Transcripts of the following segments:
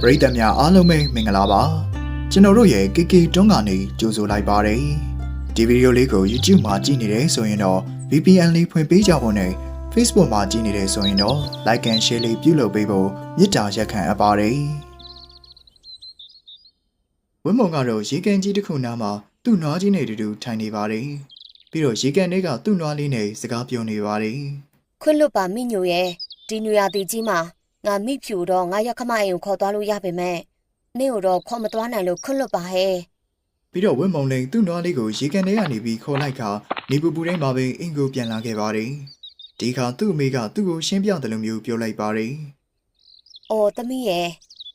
ပရိသတ်များအားလုံးပဲမင်္ဂလာပါကျွန်တော်တို့ရဲ့ KK တွန်းကနေကြိုဆိုလိုက်ပါတယ်ဒီဗီဒီယိုလေးကို YouTube မှာကြည့်နေတယ်ဆိုရင်တော့ VPN လေးဖွင့်ပေးကြဖို့နဲ့ Facebook မှာကြည့်နေတယ်ဆိုရင်တော့ Like and Share လေးပြုလုပ်ပေးဖို့မေတ္တာရက်ခံအပ်ပါတယ်ဝင်းမုံကတော့ရေကန်ကြီးတစ်ခုနားမှာသူ့နွားကြီးနဲ့အတူတူထိုင်နေပါတယ်ပြီးတော့ရေကန်တွေကသူ့နွားလေးနဲ့စကားပြောနေပါတယ်ခွင့်လွတ်ပါမိညိုရဲ့ဒီနွေရာသီကြီးမှာ ငါမိဖြူတော့ငါရက်ခမအိမ်ကိုခေါ်သွားလို့ရပါမယ်နင့်ကိုတော့ခေါ်မသွားနိုင်လို့ခွင့်လွတ်ပါဟဲ့ပြီးတော့ဝင်းမုံလိန်သူ့နွားလေးကိုရေကန်ထဲကနေပြီးခေါ်လိုက်ခါနေပူပူတိုင်းမှာပဲအင်ကိုပြန်လာခဲ့ပါတယ်။ဒီခါသူ့အမေကသူ့ကိုရှင်းပြတယ်လို့မျိုးပြောလိုက်ပါတယ်။အော်သမီးရဲ့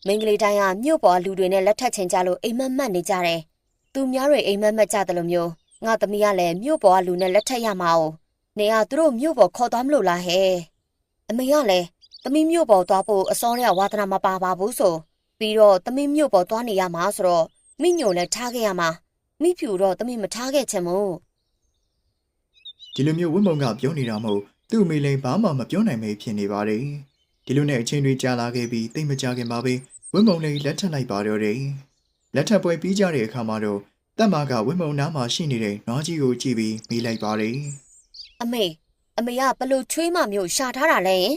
မင်္ဂလိတိုင်းကမြို့ပေါ်လူတွေနဲ့လက်ထပ်ချင်ကြလို့အိမ်မက်မက်နေကြတယ်။သူများတွေအိမ်မက်မက်ကြတယ်လို့မျိုးငါသမီးကလည်းမြို့ပေါ်ကလူနဲ့လက်ထပ်ရမှာ哦။နေကသူတို့မြို့ပေါ်ခေါ်သွားမလို့လားဟဲ့။အမေကလည်း သမီးမြို့ပေါ်သွားဖို့အစောရဝါသနာမပါပါဘူးဆိုပြီးတော့သမီးမြို့ပေါ်သွားနေရမှာဆိုတော့မိညိုလည်းထားခဲ့ရမှာမိဖြူတော့သမီးမထားခဲ့ချင်ဘူး။ဒီလိုမျိုးဝင်းမုံကပြောနေတာမဟုတ်သူ့အမေလိန်ဘာမှမပြောနိုင်မေဖြစ်နေပါတယ်။ဒီလိုနဲ့အချင်းတွေကြာလာခဲ့ပြီးတိတ်မကြခင်မှာပဲဝင်းမုံလိန်လက်ထပ်လိုက်ပါတော့တယ်။လက်ထပ်ပွဲပြီးကြတဲ့အခါမှာတော့တက်မာကဝင်းမုံနားမှာရှိနေတဲ့နွားကြီးကိုကြည့်ပြီးမေးလိုက်ပါတယ်။အမေအမေကဘလို့ချွေးမမျိုးရှာထားတာလဲယင်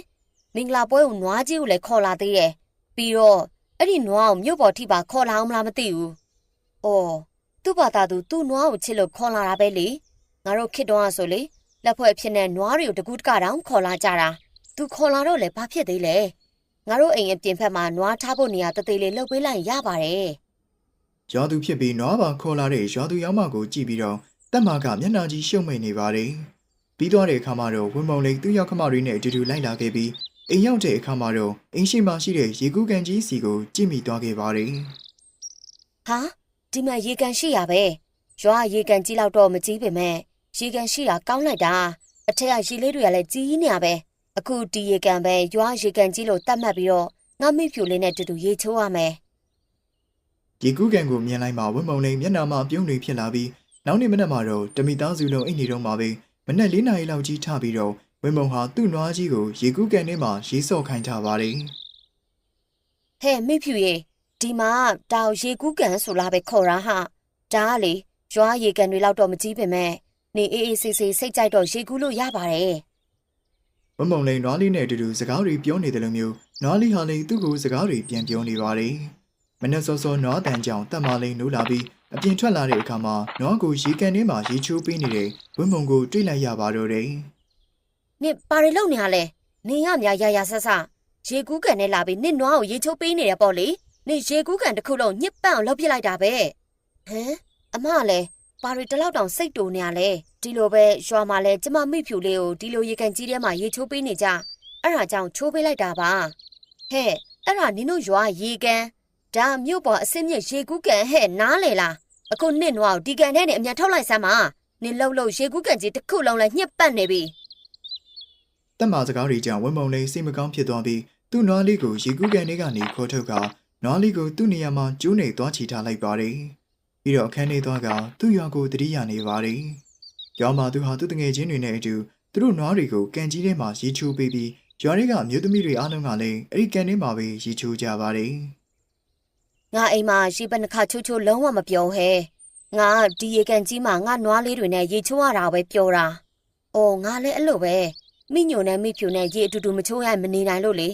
မင်္ဂလာပွဲကိုနွားကြီးကိုလည်းခေါ်လာသေးတယ်ပြီးတော့အဲ့ဒီနွားကိုမြို့ပေါ်ထိပါခေါ်လာအောင်မလားမသိဘူး။အော်သူ့ဘာသာသူသူ့နွားကိုချစ်လို့ခေါ်လာတာပဲလေငါတို့ခစ်တော့ဆိုလေလက်ဖွဲ့အဖြစ်နဲ့နွားတွေကိုတကူးတကတောင်ခေါ်လာကြတာသူခေါ်လာတော့လေဘာဖြစ်သေးလဲငါတို့အိမ်အပြင်ဖက်မှာနွားထားဖို့နေရာတသေးလေးလှုပ်ပေးလိုက်ရင်ရပါတယ်ရွာသူဖြစ်ပြီးနွားပါခေါ်လာတဲ့ရွာသူယောက်မကိုကြည့်ပြီးတော့တက်မာကမျက်နှာကြီးရှုံမိတ်နေပါတယ်။ပြီးသွားတဲ့အခါမှာတော့ဝင်းမုံလေးသူ့ယောက်ခမတွေနဲ့အတူတူလိုက်လာခဲ့ပြီး အိမ်ရောက်တဲ့အခါမှာတော့အိမ်ရှိမှရှိတဲ့ရေကူးကန်ကြီးစီကိုကြည့်မိသွားခဲ့ပါတယ်ဟာဒီမှာရေကန်ရှိရပဲရွာရေကန်ကြီးလောက်တော့မကြီးပေမဲ့ရေကန်ရှိတာကောင်းလိုက်တာအထက်ကရေလေးတွေကလည်းကြီးနေရပဲအခုဒီရေကန်ပဲရွာရေကန်ကြီးလို့တတ်မှတ်ပြီးတော့ငါမိဖြူလေးနဲ့တူတူရေချိုးရမယ်။ရေကူးကန်ကိုမြင်လိုက်မှဝင်းမုံလေးမျက်နှာမှာပြုံးနေဖြစ်လာပြီးနောက်နေ့မနက်မှာတော့တမိသားစုလုံးအိမ်နေတော့မှာပဲမနက်၄နာရီလောက်ကြီးထပြီးတော့ ဝင်းမုံဟာသူ့နွားကြီးကိုရေကူးကန်ထဲမှာရေးဆော့ခိုင်းထားပါတယ်။ဟဲ့မိဖြူရေဒီမှာတောင်ရေကူးကန်ဆိုလာပဲခေါ်တာဟာဒါကလေရွာရေကန်တွေလောက်တော့မကြီးပေမဲ့နေအေးအေးဆေးဆေးစိတ်ကြိုက်တော့ရေကူးလို့ရပါတယ်ဝမုံလေးနွားလေးနဲ့အတူတူစကားတွေပြောနေတယ်လို့မျိုးနွားလေးဟာလည်းသူ့ကိုစကားတွေပြန်ပြောနေပါတယ်။မနေ့စောစောနွားတန်ကြောင်တက်မလေးနိုးလာပြီးအပြင်ထွက်လာတဲ့အခါမှာနွားကိုရေကန်ထဲမှာရေချိုးပေးနေတဲ့ဝမုံကိုတွေ့လိုက်ရပါတော့တယ် နင်ဘာတွေလုပ်နေရလဲနင်ရများရရဆဆရေကူးကန်နဲ့လာပြီးနင်နွားကိုရေချိုးပေးနေတယ်ပေါ့လေနင်ရေကူးကန်တစ်ခုလုံးညစ်ပန့်အောင်လုပ်ပြလိုက်တာပဲဟမ်အမကလည်းဘာတွေတလောက်တောင်စိတ်တူနေရလဲဒီလိုပဲရွာမှာလဲကျမမိဖြူလေးကိုဒီလိုရေကန်ကြီးထဲမှာရေချိုးပေးနေကြအဲ့ဒါကြောင့်ချိုးပေးလိုက်တာပါဟဲ့အဲ့ဒါနင်တို့ရွာရေကန်ဒါမြို့ပေါ်အစ်စ်မြစ်ရေကူးကန်ဟဲ့နားလေလားအခုနင့်နွားကိုဒီကန်ထဲနဲ့အမြန်ထုတ်လိုက်စမ်းပါနင်လှုပ်လှုပ်ရေကူးကန်ကြီးတစ်ခုလုံးလဲညှစ်ပတ်နေပြီ။ တက်မစကားတွေကြောင့်ဝမုံလေးစိတ်မကောင်းဖြစ်သွားပြီးသူ့နွားလေးကိုရေကူးကန်ထဲကနေခေါ်ထုတ်ကနွားလေးကိုသူ့နေရာမှာကျိုးနေသွားချီထားလိုက်ပါတယ်။ပြီးတော့အခန်းထဲသွားကသူ့ရွာကိုတတိယနေပါတယ်။ရွာမှာသူဟာသူ့တငယ်ချင်းတွေနဲ့အတူသူတို့နွားတွေကိုကန်ကြီးထဲမှာရေချိုးပေးပြီးရွာတွေကအမျိုးသမီးတွေအားလုံးကလည်းအဲ့ဒီကန်ထဲမှာပဲရေချိုးကြပါတယ်။ငါအိမ်မှာရေပနခါချိုးချိုးလုံးဝမပြောဟဲငါဒီရေကန်ကြီးမှာငါနွားလေးတွေနဲ့ရေချိုးရတာပဲပြောတာ။အော်ငါလည်းအဲ့လိုပဲ မိညိုနဲ့မိဖြူနဲ့ရေအတူတူမချိုးရရင်မနေနိုင်လို့လေ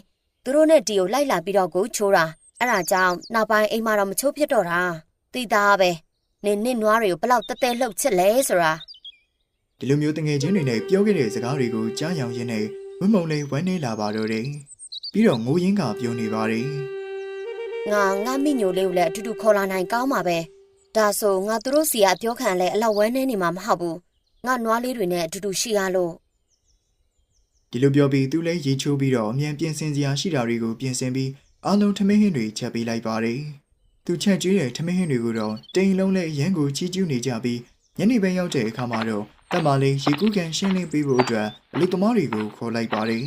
သူတို့နဲ့ဒီကိုလိုက်လာပြီးတော့ကိုချိုးတာအဲ့ဒါကြောင့်နောက်ပိုင်းအိမ်မှာတော့မချိုးဖြစ်တော့တာသိသားပဲနင်နင့်နွားတွေကိုဘလောက်တက်တက်လှုပ်ချစ်လဲဆိုတာဒီလိုမျိုးတငယ်ချင်းတွေနဲ့ပြောခဲ့တဲ့စကားတွေကိုကြားရောင်ရင်းနဲ့ဝင်းမုံလေးဝမ်းနေလာပါတော့တယ်။ပြီးတော့ငိုရင်းကပြောနေပါတယ်ငါငါမိညိုလေးကိုလည်းအတူတူခေါ်လာနိုင်ကောင်းပါပဲဒါဆိုငါသူတို့စီကအပြောခံလဲအလောက်ဝဲနေနေမှာမဟုတ်ဘူးငါနွားလေးတွေနဲ့အတူတူရှိရလို့။ ဒီလိုပြောပြီးသူလည်းရေချိုးပြီးတော့အမြန်ပြင်ဆင်စရာရှိတာတွေကိုပြင်ဆင်ပြီးအားလုံးထမင်းဟင်းတွေချက်ပေးလိုက်ပါတယ်။သူချက်ကျွေးတဲ့ထမင်းဟင်းတွေကိုတော့တိမ်လုံးနဲ့ရန်ကိုချီးကျူးနေကြပြီးညနေပိုင်းရောက်တဲ့အခါမှာတော့တက်မလေးရေကူးကန်ရှင်းလင်းပေးဖို့အတွက်အလူသမားတွေကိုခေါ်လိုက်ပါတယ်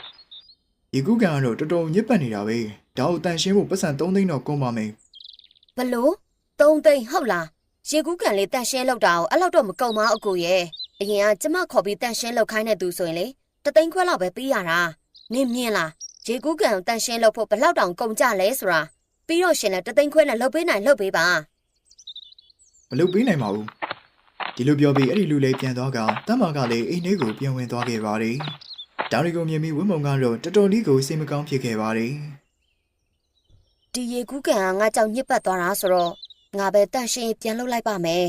။ရေကူးကန်ကတော့တော်တော်ညစ်ပတ်နေတာပဲ။ဒါကိုတန်ရှင်းဖို့ပတ်စံ3သိန်းတော့ကုန်ပါမယ်။ဘလို့သုံးသိန်းဟုတ်လားရေကူးကန်လေးတန်ရှင်းလောက်တာကိုအဲ့လောက်တော့မကုန်ပါအကိုရဲ့အရင်ကကျမခေါ်ပြီးတန်ရှင်းလောက်ခိုင်းတဲ့သူဆိုရင်လေ တသိန်းခွဲလောက်ပဲပေးရတာနင်းမြင်လားရေရေကူးကန်ကိုတန်ရှင်းလုပ်ဖို့ဘယ်လောက်တောင်ကုန်ကြလဲဆိုတာပြီးတော့ရှင်လည်းတသိန်းခွဲနဲ့လှုပ်ပေးနိုင်လှုပ်ပေးပါမလုပ်ပေးနိုင်ပါဘူးဒီလိုပြောပြီးအဲ့ဒီလူလေးပြန်သွားကတမကလည်းအိမ်ထဲကိုပြန်ဝင်သွားခဲ့ပါတယ်ဒါတွေကိုမြင်ပြီးဝင်းမုံကတော့တော်တော်လေးကိုစိတ်မကောင်းဖြစ်ခဲ့ပါတယ်ဒီရေကူးကန်ကငါကြောင့်ညစ်ပတ်သွားတာဆိုတော့ငါပဲတန်ရှင်းပြန်လှုပ်လိုက်ပါမယ်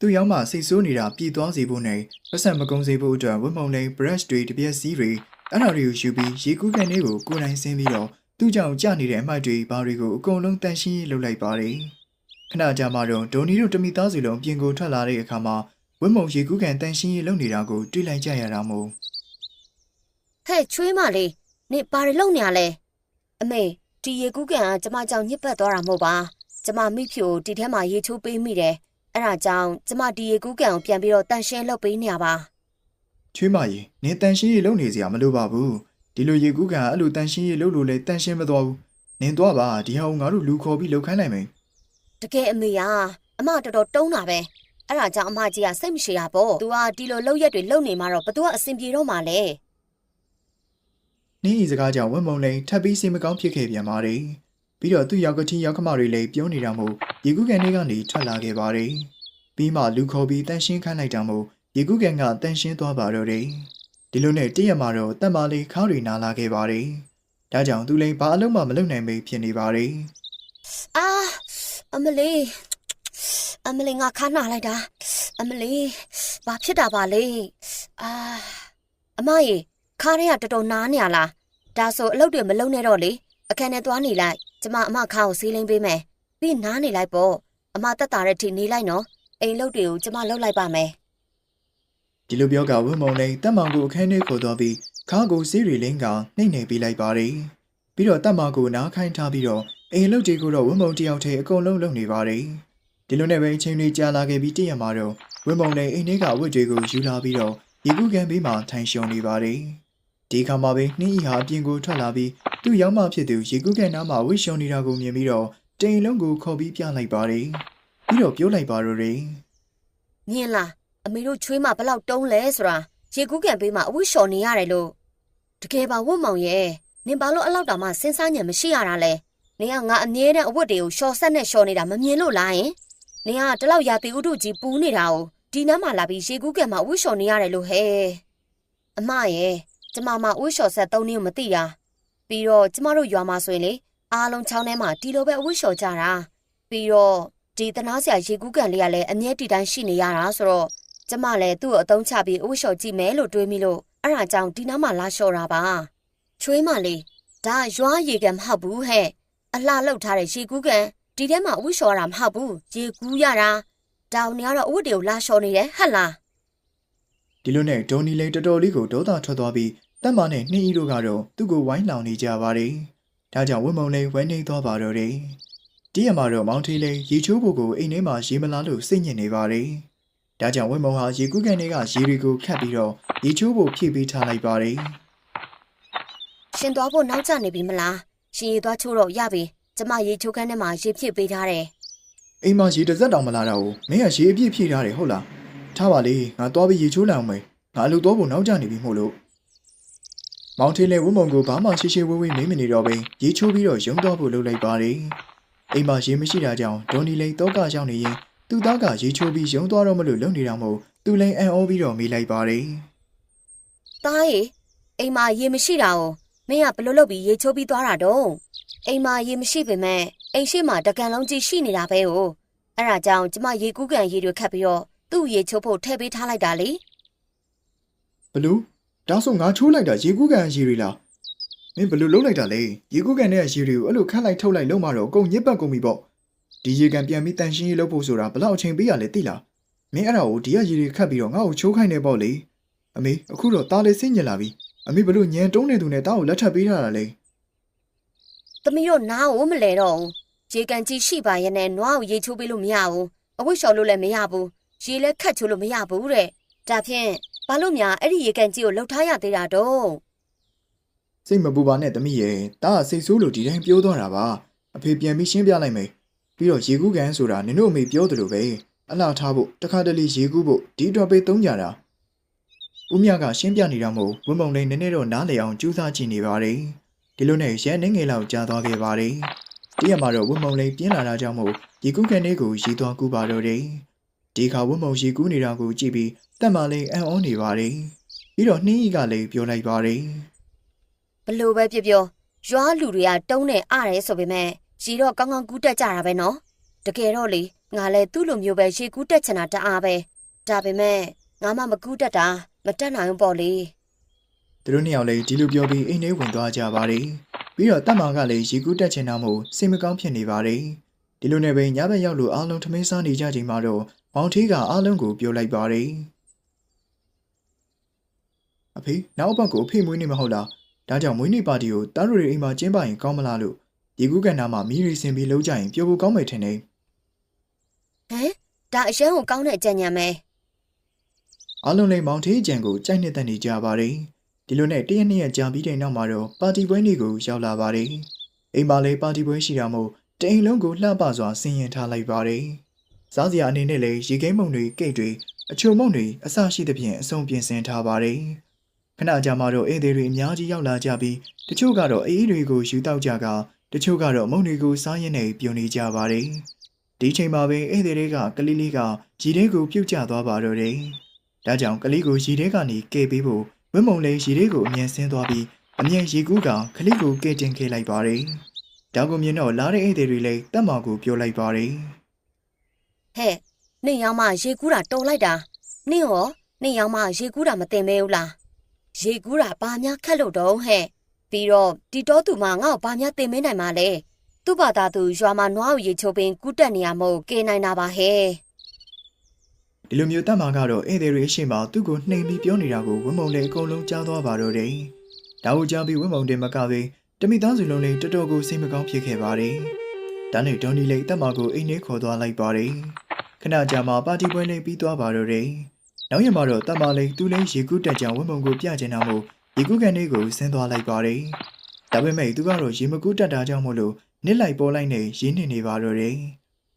သူ့ရောက်မှစိတ်ဆိုးနေတာပြည်သွားစေဖို့နဲ့ပတ်စံမကုန်းစေဖို့အတွက်ဝင်းမုံနဲ့ brush တွေတပြက်စီးတွေအဲ့ဒါတွေကိုယူပြီးရေကူးကန်လေးကိုကိုယ်တိုင်ဆင်းပြီးတော့သူ့ကြောင့်ကြာနေတဲ့အမှတ်တွေဘာတွေကိုအကုန်လုံးတန်ရှင်းရေးလုပ်လိုက်ပါတယ်ခဏကြာမှတော့ဒေါ်နီတို့တမိသားစုလုံးပြင်ကိုထွက်လာတဲ့အခါမှာဝင်းမုံရေကူးကန်တန်ရှင်းရေးလုပ်နေတာကိုတွေ့လိုက်ကြရတာမို့ဟဲ့ချွေးမလေးနေဘာတွေလုပ်နေရလဲအမေဒီရေကူးကန်ကကျမကြောင့်ညစ်ပတ်သွားတာမဟုတ်ပါကျမမိဖြူကိုဒီထဲမှာရေချိုးပေးမိတယ် အဲ့ဒါကြောင့်ကျမဒီရေကူးကန်ကိုပြန်ပြီးတော့တန်ရှင်းလုပ်ပေးနေရပါချွေးမကြီးနင်တန်ရှင်းရေးလုပ်နေစရာမလိုပါဘူးဒီလိုရေကူးကန်အဲ့လိုတန်ရှင်းရေးလုပ်လို့လဲတန်ရှင်းမသွားဘူးနင်သွားပါဒီဟာကိုငါတို့လူခေါ်ပြီးလှုပ်ခိုင်းလိုက်မယ်တကယ်အမေကအမတော်တော်တုံးတာပဲအဲ့ဒါကြောင့်အမကြီးကစိတ်မရှိတာပေါ့။ तू ကဒီလိုလောက်ရက်တွေလုံနေမှာတော့ဘသူကအဆင်ပြေတော့မှာလဲနင်းဤစကားကြောင့်ဝင်းမုံလိန်ထပ်ပြီးစိတ်မကောင်းဖြစ်ခဲ့ပြန်ပါတယ် ပြီးတော့သူ့ရောက်ကတိရောက်ကမတွေလည်းပြောနေတာမို့ရေကူးကန်တွေကနေထွက်လာခဲ့ပါတယ်ပြီးမှလူခေါ်ပြီးတန်ရှင်းခိုင်းလိုက်တာမို့ရေကူးကန်ကတန်ရှင်းသွားပါတော့တယ်ဒီလိုနဲ့တည့်ရမှာတော့တက်မလေးခါးတွေနာလာခဲ့ပါတယ်ဒါကြောင့်သူလိန်ဘာအလုံးမှမလုပ်နိုင်ပဲဖြစ်နေပါတယ်။အာအမလေးအမလေးငါခါနာလိုက်တာအမလေးဘာဖြစ်တာပါလဲအာအမရေခါရဲကတော်တော်နားနေရလားဒါဆိုအလုပ်တွေမလုပ်နဲ့တော့လေအခန်းထဲသွားနေလိုက် ကျမအမခါကိုဆေးလိမ့်ပေးမယ်ပြီးနားနေလိုက်ပေါ့အမတက်တာတဲ့ထိနေလိုက်နော်အိမ်လုပ်တွေကိုကျမလုပ်လိုက်ပါမယ်ဒီလိုပြောကဝင်းမုံလိန်တက်မောင်ကိုအခန်းထဲခေါ်သွားပြီးခါကိုစီးရီလင်းကနှိမ့်နေပေးလိုက်ပါတယ်ပြီးတော့တက်မောင်ကိုနားခိုင်းထားပြီးတော့အိမ်လုတ်တွေကိုတော့ဝင်းမုံတယောက်တည်းအကုန်လုံးလုပ်နေပါတယ်ဒီလိုနဲ့ပဲအချိန်တွေကြာလာခဲ့ပြီးတည့်ရမှာတော့ဝင်းမုံလိန်အိမ်ထဲကဝတ်တွေကိုယူလာပြီးတော့ရေကူးကန်ဘေးမှာထိုင်ရှုံနေပါတယ်ဒီခါမှာပဲနှင်းဤဟာအပြင်ကိုထွက်လာပြီး သူ့ရောက်မှဖြစ်သူရေကူးကန်နားမှာဝတ်ရှုံနေတာကိုမြင်ပြီးတော့တိမ်လုံးကိုခေါ်ပြီးပြလိုက်ပါတယ်ပြီးတော့ပြောလိုက်ပါတော့တယ်မြင်လားအမေတို့ချွေးမဘလောက်တုံးလဲဆိုတာရေကူးကန်ပေးမှအဝိရှော်နေရတယ်လို့တကယ်ပါဝတ်မောင်ရဲ့နင်ဘာလို့အလောက်တောင်မှစဉ်းစားညံမရှိရတာလဲနင်ကငါအမြဲတမ်းအဝတ်တွေကိုရှော်ဆက်နဲ့ရှော်နေတာမမြင်လို့လားယင်နင်ကတလောက်ရာတီဥတုကြီးပူးနေတာကိုဒီနားမှာလာပြီးရေကူးကန်မှာအဝိရှော်နေရတယ်လို့ဟဲ့အမရဲ့ကျမမအဝိရှော်ဆက်သုံးနည်းကိုမသိတာ ပြီးတော့ကျမတို့ရွာမှာဆိုရင်လေအားလုံးချောင်းထဲမှာဒီလိုပဲအဝိရှော်ကြတာပြီးတော့ဒီတနာစရာရေကူးကန်လေးကလည်းအမြဲတည်တိုင်းရှိနေရတာဆိုတော့ကျမလည်းသူ့ကိုအသုံးချပြီးအဝတ်လျှော်ကြည့်မယ်လို့တွေးမိလို့အဲ့ဒါကြောင့်ဒီနားမှာလာလျှော်တာပါချွေးမလေးဒါရွာရေကန်မဟုတ်ဘူးဟဲ့အလှလောက်ထားတဲ့ရေကူးကန်ဒီထဲမှာအဝတ်လျှော်ရတာမဟုတ်ဘူးရေကူးရတာတောင်နေကတော့အဝတ်တွေကိုလာလျှော်နေတယ်ဟတ်လားဒီလိုနဲ့ဒေါ်နီလိန်တော်တော်လေးကိုဒေါသထွက်သွားပြီး တက်မနဲ့နှင်းဤတို့ကတော့သူ့ကိုဝိုင်းလောင်နေကြပါတယ်။ဒါကြောင့်ဝင်းမုံလိန်ဝဲနေသွားပါတော့တယ်။ဒီရမှာတော့မောင်ထေးလိန်ရေချိုးဖို့ကိုအိမ်ထဲမှာရေမလာလို့စိတ်ညစ်နေပါတယ်။ဒါကြောင့်ဝင်းမုံဟာရေကူးကန်တွေကရေတွေကိုခတ်ပြီးတော့ရေချိုးဖို့ဖြည့်ပေးထားလိုက်ပါတယ်ရှင်သွားဖို့နောက်ကျနေပြီမလားရှင်ရေသွားချိုးတော့ရပြီကျမရေချိုးခန်းထဲမှာရေဖြစ်ပေးထားတယ်။အိမ်မှာရေတစ်စက်တောင်မလာတော့ဘူး။မင်းကရေအပြည့်ဖြည့်ထားတယ်ဟုတ်လား။ထားပါလေငါသွားပြီးရေချိုးလိုက်အောင်မယ်။ငါအလုပ်သွားဖို့နောက်ကျနေပြီမို့လို့ မောင်ထေးလိန်ဝင်းမုံကိုဘာမှရှိရှိဝေးဝေးနေမနေတော့ဘဲရေချိုးပြီးတော့ရုံသွားဖို့လုပ်လိုက်ပါတယ်။အိမ်မှာရေမရှိတာကြောင့်ဒေါ်နီလိန်တော့ကရောက်နေရင်သူ့သားကရေချိုးပြီးရုံသွားတော့မလို့လုံနေတာမို့သူလိန်အံ့ဩပြီးတော့မေးလိုက်ပါတယ်တားရေအိမ်မှာရေမရှိတာကိုမင်းကဘယ်လိုလုပ်ပြီးရေချိုးပြီးသွားတာတော့အိမ်မှာရေမရှိပေမဲ့အိမ်ရှိမှာတကန်လုံးကြီးရှိနေတာပဲ哦အဲ့ဒါကြောင့်ကျမရေကူးကန်ရေတွေခတ်ပြီးတော့သူ့ရေချိုးဖို့ထည့်ပေးထားလိုက်တာလေဘလို့ ဒါဆိုငါချိုးလိုက်တာရေကူးကန်ရေတွေလားမင်းဘလို့လုံလိုက်တာလဲရေကူးကန်တဲ့ရေတွေကိုအဲ့လိုခတ်လိုက်ထုတ်လိုက်လုံမှတော့အကုန်ညစ်ပတ်ကုန်ပြီပေါ့ဒီရေကန်ပြန်ပြီးတန်ရှင်းရေးလုပ်ဖို့ဆိုတာဘလောက်အချိန်ပေးရလဲသိလားမင်းအဲ့ဒါကိုဒီကရေတွေခတ်ပြီးတော့ငါ့ကိုချိုးခိုင်းနေပေါ့လေအမေအခုတော့ตาလေးစိတ်ညစ်လာပြီအမေဘလို့ညံတုံးနေသူနဲ့တားကိုလက်ထပ်ပေးထားတာလဲသမီးတို့နားကိုမလဲတော့ဘူးရေကန်ကြီးရှိပါရဲ့နဲ့နွားကိုရေချိုးပေးလို့မရဘူးအဝတ်လျှော်လို့လည်းမရဘူးရေလည်းခတ်ချိုးလို့မရဘူးတဲ့ဒါဖြင့် ဘာလို့များအဲ့ဒီရေကန်ကြီးကိုလှုပ်ထားရသေးတာတော့စိတ်မပူပါနဲ့တမိရဲ့တားကစိတ်ဆိုးလို့ဒီတိုင်းပြောသွားတာပါအဖေပြန်ပြီးရှင်းပြလိုက်မယ်ပြီးတော့ရေကူးကန်ဆိုတာနင်တို့အမေပြောသလိုပဲအလားထားဖို့တခါတလေရေကူးဖို့ဒီအတွက်ပေးသုံးကြတာဦးမြကရှင်းပြနေတာမို့ဝင်းမုံလေးနည်းနည်းတော့နားလည်အောင်ကြိုးစားကြည့်နေပါတယ်ဒီလိုနဲ့ရဲနေငယ်လောက်ကြာသွားခဲ့ပါတယ်တရက်မှာတော့ဝင်းမုံလေးပြင်းလာတာကြောင့်မို့ရေကူးကန်လေးကိုရီသွားကူပါတော့တယ်ဒီခါဝင်းမုံရီကူးနေတာကိုကြည့်ပြီး တက်မလေးအံ့ဩနေပါတယ်ပြီးတော့နှင်းကြီးကလည်းပြောလိုက်ပါတယ်ဘလို့ပဲပြောပြောရွာလူတွေကတုံးနဲ့အားရဲဆိုပေမဲ့ရေတော့ကောင်းကောင်းကူးတက်ကြတာပဲနော်တကယ်တော့လေငါလည်းသူ့လိုမျိုးပဲရေကူးတက်ချင်တာတအားပဲဒါပေမဲ့ငါမှမကူးတက်တာမတက်နိုင်ဘူးပေါ့လေသူတို့နှစ်ယောက်လည်းဒီလိုပြောပြီးအိမ်ထဲဝင်သွားကြပါတယ်ပြီးတော့တက်မကလည်းရီကူးတက်ချင်တာမို့စိတ်မကောင်းဖြစ်နေပါတယ်ဒီလိုနဲ့ပဲညဘက်ရောက်လို့အားလုံးထမင်းစားနေကြချိန်မှာတော့မောင်ထီးကအားလုံးကိုပြောလိုက်ပါတယ် အဖေနောက်ဘက်ကိုအဖေမွေးနေမဟုတ်လားဒါကြောင့်မွေးနေ့ပါတီကိုတားတို့တွေအိမ်မှာကျင်းပရင်ကောင်းမလားလို့ဒီကူးကန်နာမှာမီးရီစင်ပြီးလှုပ်ကြရင်ပျော်ဖို့ကောင်းမယ်ထင်တယ်ဟမ်ဒါအရင်ကကောင်းတဲ့အကြံဉာဏ်ပဲအားလုံးလည်းမောင်ထီးအကြံကိုကြိုက်နှစ်သက်နေကြပါတယ်ဒီလိုနဲ့တရက်နှစ်ရက်ကြာပြီးတဲ့နောက်မှာတော့ပါတီပွဲနေ့ကိုရောက်လာပါတယ်အိမ်မှာလည်းပါတီပွဲရှိတာမို့တအိမ်လုံးကိုလှပစွာဆင်ရင်ထားလိုက်ပါတယ်စားစရာအနေနဲ့လည်းရေကိန်းမုံတွေကိတ်တွေအချိုမုံတွေအစရှိသဖြင့်အဆုံးပြင်ဆင်ထားပါတယ် ခဏကြာမှတော့ဧည့်သည်တွေအများကြီးရောက်လာကြပြီးတချို့ကတော့အေးအေးတွေကိုယူတောက်ကြကတချို့ကတော့မုံတွေကိုစားရင်းနဲ့ပြုံနေကြပါတယ်ဒီချိန်မှာပဲဧည့်သည်တွေကကလေးလေးကရေထဲကိုပြုတ်ကျသွားပါတော့တယ်ဒါကြောင့်ကလေးကိုရေထဲကနေကယ်ပေးဖို့ဝင်းမုံလေးရေထဲကိုအမြင်ဆင်းသွားပြီးအမြင်ရေကူးကကလေးကိုကယ်တင်ခဲ့လိုက်ပါတယ်ဒါကိုမြင်တော့လာတဲ့ဧည့်သည်တွေလည်းတက်မာကိုပြောလိုက်ပါတယ်ဟဲ့နင့်ရောက်မှရေကူးတာတော်လိုက်တာနင့်ရောနင့်ရောက်မှရေကူးတာမတင်မဲဘူးလား ရေကူးတာဘာများခက်လို့တော့ဟဲ့ပြီးတော့တီတော်သူမငါ့ကိုဘာများတင်မဲနိုင်မှာလဲသူ့ဘာသာသူရွာမှာနွားကိုရေချိုးပင်ကူးတက်နေရမို့ကဲနိုင်တာပါဟဲ့ဒီလိုမျိုးတက်မာကတော့ဧည့်သည်တွေအရှိမသူ့ကိုနှိမ်ပြီးပြောနေတာကိုဝင်းမုံလည်းအကုန်လုံးကြားသွားပါတော့တယ်ဒါကိုကြားပြီးဝင်းမုံတင်မကပဲတမိသားစုလုံးလည်းတော်တော်ကိုစိတ်မကောင်းဖြစ်ခဲ့ပါတယ်ဒါနဲ့ဒေါ်နီလည်းတက်မာကိုအိမ်ထဲခေါ်သွားလိုက်ပါတယ်ခဏကြာမှပါတီပွဲလေးပြီးသွားပါတော့တယ် နောက်ရက်မှာတော့တက်မာလည်းသူ့လည်းရေကူးတက်ကြောင်ဝင်းမုံကိုပြချင်တာမို့ရေကူးကန်လေးကိုဆင်းသွားလိုက်ပါတယ်ဒါပေမဲ့သူကတော့ရေမကူးတက်တာကြောင့်မို့လို့နစ်လိုက်ပေါ်လိုက်နဲ့ရင်းနေနေပါတော့တယ်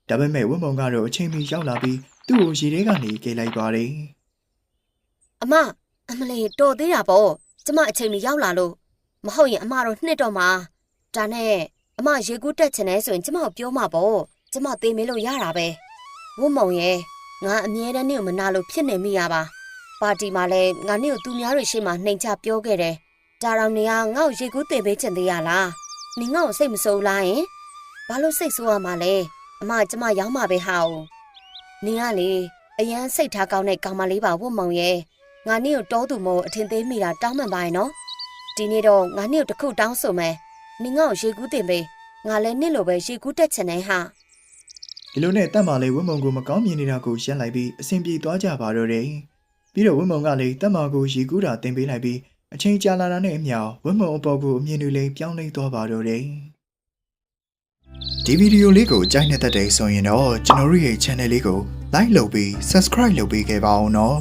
ဒါပေမဲ့ဝင်းမုံကတော့အချိန်မီရောက်လာပြီးသူ့ကိုရေထဲကနေကယ်လိုက်ပါတယ်အမအမလေးတော်သေးတာပေါ့ကျမအချိန်မီရောက်လာလို့မဟုတ်ရင်အမတော့နှစ်တော့မှာဒါနဲ့အမရေကူးတက်ချင်တယ်ဆိုရင်ကျမကိုပြောမှာပေါ့ကျမသေးမေးလို့ရတာပဲဝတ်မုံရဲ့ ငါအမြဲတမ်းနေကိုမနာလို့ဖြစ်နေမိရပါပါတီမှာလဲငါနေကိုသူများတွေရှေ့မှာနှိမ်ချပြောခဲ့တယ်ဒါတော့နေကငါ့ကိုရေကူးတင်ပေးချင်သေးရလားနေငါ့ကိုစိတ်မဆိုးလားယင်ဘာလို့စိတ်ဆိုးရမှာလဲအမကျမရောက်မှာပဲဟာ哦နေကလေအရန်စိတ်ထားကောင်းတဲ့ကောင်မလေးပါဝတ်မုံရဲ့ငါနေ့ကိုတောသူမို့အထင်သေးမိတာတောင်းမှန်ပါရဲ့နော်ဒီနေ့တော့ငါနေ့ကိုတစ်ခုတောင်းဆိုမယ်နင်ငါ့ကိုရေကူးတင်ပေးငါလည်းနေ့လိုပဲရေကူးတက်ချင်တယ်ဟာ ဒီလိုနဲ့တက်မာလေးဝင်းမုံကိုမကောင်းမြင်နေတာကိုရှင်းလိုက်ပြီးအဆင်ပြေသွားကြပါတော့တယ်ပြီးတော့ဝင်းမုံကလည်းတက်မာကိုရီကူးတာတင်ပေးလိုက်ပြီးအချိန်ကြာလာတာနဲ့အမျှဝင်းမုံအပေါ်ကိုအမြင်တွေလည်းပြောင်းလဲသွားပါတော့တယ်ဒီဗီဒီယိုလေးကိုကြိုက်နေတဲ့တဲ့ဆိုရင်တော့ကျွန်တော်တို့ရဲ့ channel လေးကို like လုပ်ပြီး subscribe လုပ်ပေးခဲ့ပါအောင်နော်